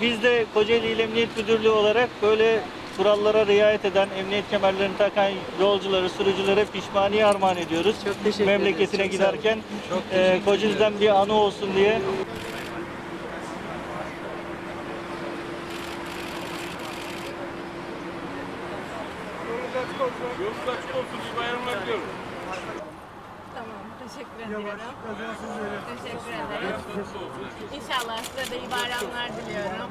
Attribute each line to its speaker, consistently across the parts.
Speaker 1: biz de Kocaeli İl Emniyet Müdürlüğü olarak böyle kurallara riayet eden, emniyet kemerlerini takan yolcuları, sürücülere pişmaniye armağan ediyoruz.
Speaker 2: Çok teşekkür.
Speaker 1: Memleketine
Speaker 2: Çok
Speaker 1: giderken
Speaker 2: Çok
Speaker 1: e, Kocaeli'den bir anı olsun diye.
Speaker 3: Yolunuz açık olsun. İyi bayramlar diliyorum.
Speaker 4: Tamam, teşekkür ederim. Teşekkür ederim. İnşallah size de iyi diliyorum.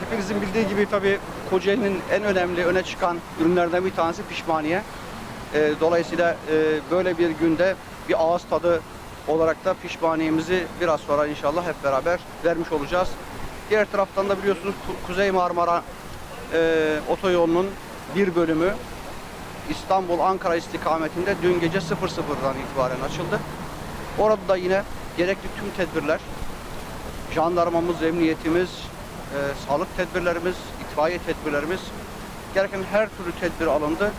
Speaker 5: Hepinizin bildiği gibi tabii Kocaeli'nin en önemli öne çıkan ürünlerden bir tanesi pişmaniye. Ee, dolayısıyla e, böyle bir günde bir ağız tadı olarak da pişmaniyemizi biraz sonra inşallah hep beraber vermiş olacağız. Diğer taraftan da biliyorsunuz Ku- Kuzey Marmara e, otoyolunun bir bölümü İstanbul-Ankara istikametinde dün gece 00'dan itibaren açıldı. Orada da yine gerekli tüm tedbirler jandarmamız, emniyetimiz, e, sağlık tedbirlerimiz, itfaiye tedbirlerimiz gereken her türlü tedbir alındı.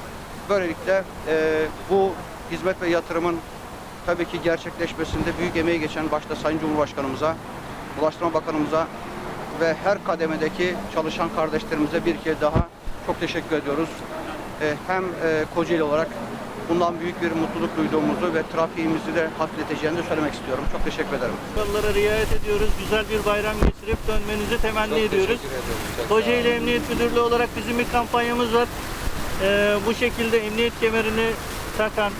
Speaker 5: Böylelikle e, bu hizmet ve yatırımın tabii ki gerçekleşmesinde büyük emeği geçen başta Sayın Cumhurbaşkanımıza, Ulaştırma Bakanımıza ve her kademedeki çalışan kardeşlerimize bir kez daha çok teşekkür ediyoruz. E, hem e, Kocaeli olarak bundan büyük bir mutluluk duyduğumuzu ve trafiğimizi de hafifleteceğini de söylemek istiyorum. Çok teşekkür ederim.
Speaker 1: Kurallara riayet ediyoruz. Güzel bir bayram geçirip dönmenizi temenni ediyoruz. Kocaeli Emniyet Müdürlüğü olarak bizim bir kampanyamız var. Ee, bu şekilde emniyet kemerini takan,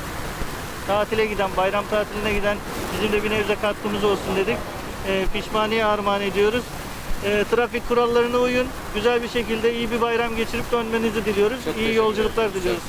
Speaker 1: tatile giden, bayram tatiline giden bizim de bir nebze katkımız olsun dedik. Ee, pişmaniye armağan ediyoruz. Ee, trafik kurallarına uyun. Güzel bir şekilde iyi bir bayram geçirip dönmenizi diliyoruz. iyi yolculuklar diliyoruz.